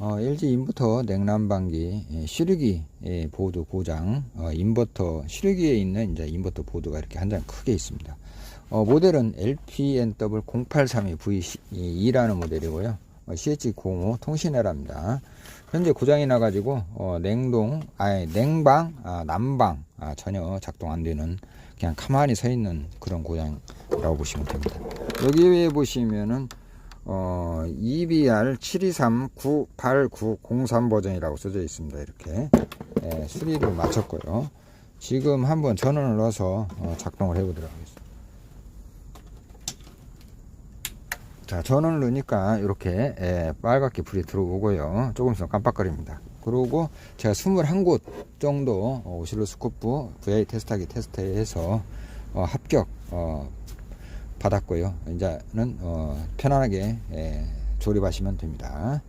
어, LG 인버터 냉난방기 예, 시르기 예, 보드 고장 어, 인버터 시르기에 있는 이제 인버터 보드가 이렇게 한 장 크게 있습니다. 어, 모델은 LPNW 0832V2라는 모델이고요. 어, CH05 통신회랍니다. 현재 고장이 나가지고 어, 냉동, 아니 냉방, 아, 난방 아, 전혀 작동 안 되는 그냥 가만히 서 있는 그런 고장이라고 보시면 됩니다. 여기에 보시면은 어, EBR 723-98903 버전이라고 써져 있습니다. 이렇게 예, 수리를 마쳤고요. 지금 한번 전원을 넣어서 어, 작동을 해보도록 하겠습니다. 자, 전원을 넣으니까 이렇게 예, 빨갛게 불이 들어오고요. 조금 있으면 깜빡거립니다. 그리고 제가 21곳 정도 어, 오실로스코프 VI 테스트하기 테스트해서 어, 합격 어, 받았고요. 이제는 어, 편안하게 예, 조립하시면 됩니다.